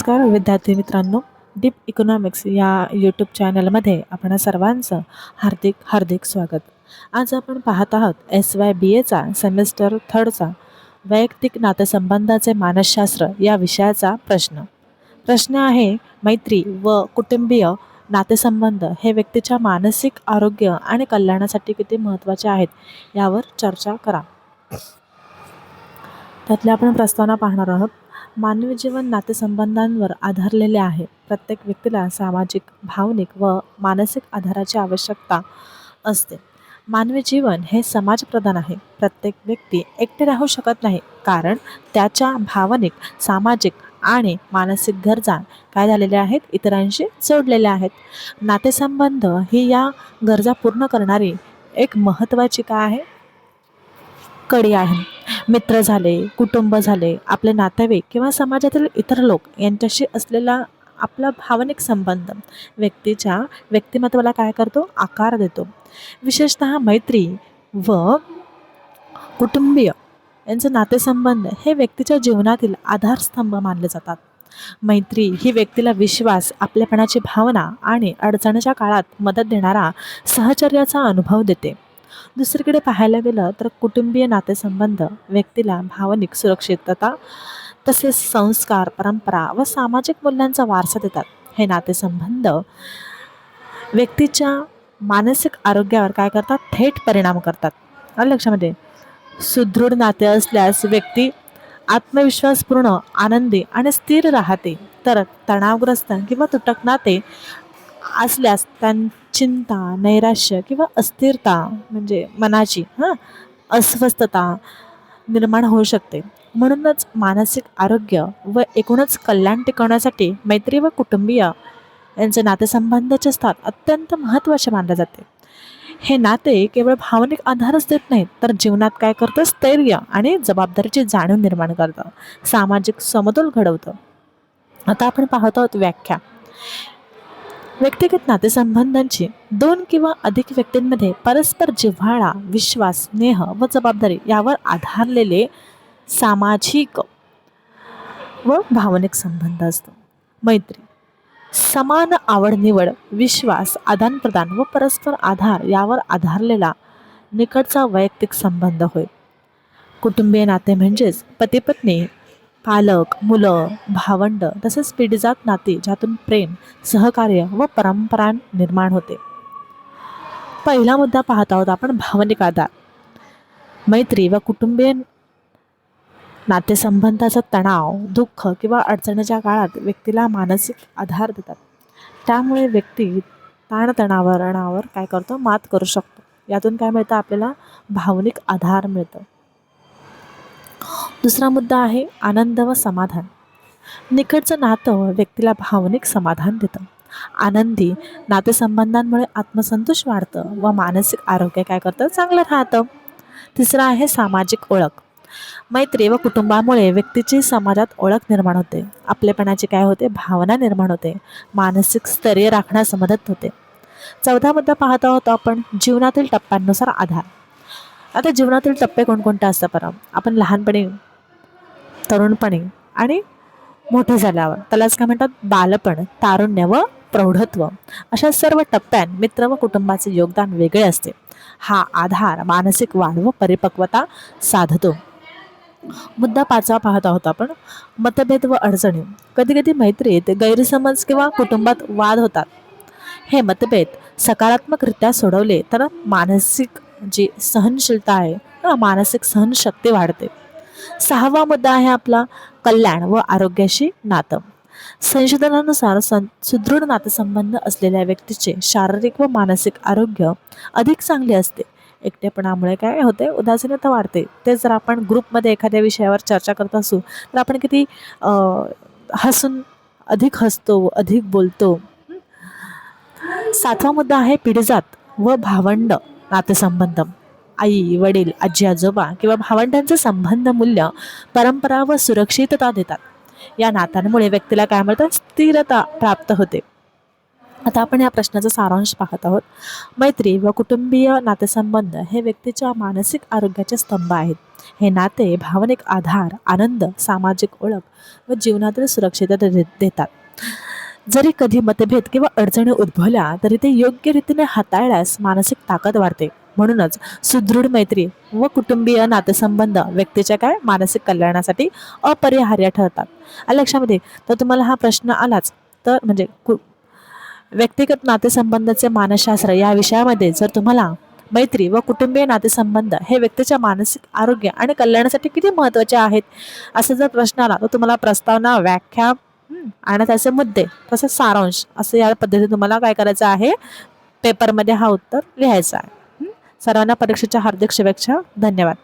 नमस्कार विद्यार्थी मित्रांनो डीप इकॉनॉमिक्स या यूट्यूब चॅनलमध्ये आपण सर्वांचं हार्दिक हार्दिक स्वागत. आज आपण पाहत आहोत एस वाय बी एचा सेमेस्टर थर्डचा वैयक्तिक नातेसंबंधाचे मानसशास्त्र या विषयाचा प्रश्न. प्रश्न आहे मैत्री व कुटुंबीय नातेसंबंध हे व्यक्तीच्या मानसिक आरोग्य आणि कल्याणासाठी किती महत्त्वाचे आहेत यावर चर्चा करा. त्यातल्या आपण प्रस्तावना पाहणार आहोत. मानवी जीवन नातेसंबंधांवर आधारलेले आहे. प्रत्येक व्यक्तीला सामाजिक भावनिक व मानसिक आधाराची आवश्यकता असते. मानवी जीवन हे समाजप्रधान आहे. प्रत्येक व्यक्ती एकटे राहू शकत नाही कारण त्याच्या भावनिक सामाजिक आणि मानसिक गरजा काय झालेल्या आहेत? इतरांशी जोडलेल्या आहेत. नातेसंबंध ही या गरजा पूर्ण करणारी एक महत्त्वाची काय आहे? कडी आहे. मित्र झाले कुटुंब झाले आपले नातेवाईक किंवा समाजातील इतर लोक यांच्याशी असलेला आपला भावनिक संबंध व्यक्तीच्या व्यक्तिमत्वाला काय करतो? आकार देतो. विशेषत मैत्री व कुटुंबीय यांचे नातेसंबंध हे व्यक्तीच्या जीवनातील आधारस्तंभ मानले जातात. मैत्री ही व्यक्तीला विश्वास आपलेपणाची भावना आणि अडचणीच्या काळात मदत देणारा सहचर्याचा अनुभव देते. दुसरीकडे पाहायला गेलं तर कुटुंबीय नातेसंबंध व्यक्तीला भावनिक सुरक्षितता तसेच संस्कार परंपरा व सामाजिक मूल्यांचा वारसा देतात. हे नातेसंबंध व्यक्तीच्या मानसिक आरोग्यावर काय करतात? थेट परिणाम करतात. लक्षामध्ये सुदृढ नाते असल्यास व्यक्ती आत्मविश्वासपूर्ण आनंदी आणि स्थिर राहते. तर तणावग्रस्त किंवा तुटक नाते असल्यास त्यां चिंता नैराश्य किंवा अस्थिरता म्हणजे मनाची हां अस्वस्थता निर्माण होऊ शकते. म्हणूनच मानसिक आरोग्य व एकूणच कल्याण टिकवण्यासाठी मैत्री व कुटुंबीय यांचे नातेसंबंधाचे स्थान अत्यंत महत्त्वाचे मानले जाते. हे नाते केवळ भावनिक आधारच देत नाहीत तर जीवनात काय करतं? स्थैर्य आणि जबाबदारीची जाणीव निर्माण करतं. सामाजिक समतोल घडवतं. आता आपण पाहत आहोत व्याख्या. व्यक्तिगत नातेसंबंधांची दोन किंवा अधिक व्यक्तींमध्ये परस्पर जिव्हाळा विश्वास स्नेह व जबाबदारी यावर आधारलेले सामाजिक व भावनिक संबंध असतो. मैत्री समान आवड निवड विश्वास आदानप्रदान व परस्पर आधार यावर आधारलेला निकटचा वैयक्तिक संबंध होय. कुटुंबीय नाते म्हणजेच पतीपत्नी पालक मुलं भावंड तसेच पिढीजात नाती ज्यातून प्रेम सहकार्य व परंपरा निर्माण होते. पहिला मुद्दा पाहत आहोत आपण भावनिक आधार. मैत्री व कुटुंबीय नातेसंबंधाचा तणाव दुःख किंवा अडचणीच्या काळात व्यक्तीला मानसिक आधार देतात. त्यामुळे व्यक्ती ताणतणावरणावर काय करतो? मात करू शकतो. यातून काय मिळतं? आपल्याला भावनिक आधार मिळतं. दुसरा मुद्दा आहे आनंद व समाधान. निकटचं नातं व्यक्तीला भावनिक समाधान देतं. आनंदी नातेसंबंधांमुळे आत्मसंतोष वाढतं व मानसिक आरोग्य काय करतं? चांगलं राहतं. तिसरं आहे सामाजिक ओळख. मैत्री व कुटुंबामुळे व्यक्तीची समाजात ओळख निर्माण होते. आपलेपणाची काय होते? भावना निर्माण होते. मानसिक स्थैर्य राखण्यास मदत होते. चौथा मुद्दा पाहत आहोत आपण जीवनातील टप्प्यांनुसार आधार. आता जीवनातील टप्पे कोणकोणते असतात बरं? आपण लहानपणी तरुणपणी आणि मोठे झाल्यावर त्यालाच काय म्हणतात? बालपण तारुण्य व प्रौढत्व. अशा सर्व टप्प्यात मित्र व कुटुंबाचे योगदान वेगळे असते. हा आधार मानसिक वाढ व परिपक्वता साधतो. मुद्दा पाचवा पाहत आहोत आपण. मतभेद व अडचणी. कधी कधी मैत्रीत गैरसमज किंवा कुटुंबात वाद होतात. हे मतभेद सकारात्मकरित्या सोडवले तर मानसिक जी सहनशीलता आहे मानसिक सहनशक्ती वाढते. सहावा मुद्दा आहे आपला कल्याण व आरोग्याशी नातं. संशोधनानुसार सं सुदृढ नातेसंबंध असलेल्या व्यक्तीचे शारीरिक व मानसिक आरोग्य अधिक चांगले असते. एकटेपणामुळे काय होते? उदासीनता वाढते. ते जर आपण ग्रुपमध्ये एखाद्या विषयावर चर्चा करत असू तर आपण किती हसून अधिक हसतो अधिक बोलतो. सातवा मुद्दा आहे पिढीजात व भावंड. नातेसंबंध आई वडील आजी आजोबा किंवा भावंडांचे संबंध मूल्य परंपरा व सुरक्षितता देतात. या नात्यांमुळे व्यक्तीला काय म्हणतात स्थिरता प्राप्त होते. आता आपण या प्रश्नाचा सारांश पाहत आहोत. मैत्री व कुटुंबीय नातेसंबंध हे व्यक्तीच्या मानसिक आरोग्याचे स्तंभ आहेत. हे नाते भावनिक आधार आनंद सामाजिक ओळख व जीवनातील सुरक्षितता दे- देतात. जरी कधी मतभेद किंवा अडचणी उद्भवल्या तरी ते योग्य रीतीने हाताळल्यास मानसिक ताकद वाढते. म्हणूनच सुदृढ मैत्री व कुटुंबीय नातेसंबंध व्यक्तीच्या काय? मानसिक कल्याणासाठी अपरिहार्य ठरतात. आलं लक्षामध्ये तर तुम्हाला हा प्रश्न आलाच तर म्हणजे कु व्यक्तिगत नातेसंबंधाचे मानसशास्त्र या विषयामध्ये जर तुम्हाला मैत्री व कुटुंबीय नातेसंबंध हे व्यक्तीच्या मानसिक आरोग्य आणि कल्याणासाठी किती महत्त्वाचे आहेत असा जर प्रश्न आला तर तुम्हाला प्रस्तावना व्याख्या आणि त्याचे मुद्दे तसेच सारांश असं या पद्धतीने तुम्हाला काय करायचं आहे पेपरमध्ये हा उत्तर लिहायचा आहे. सर्वांना परीक्षेच्या हार्दिक शुभेच्छा. धन्यवाद.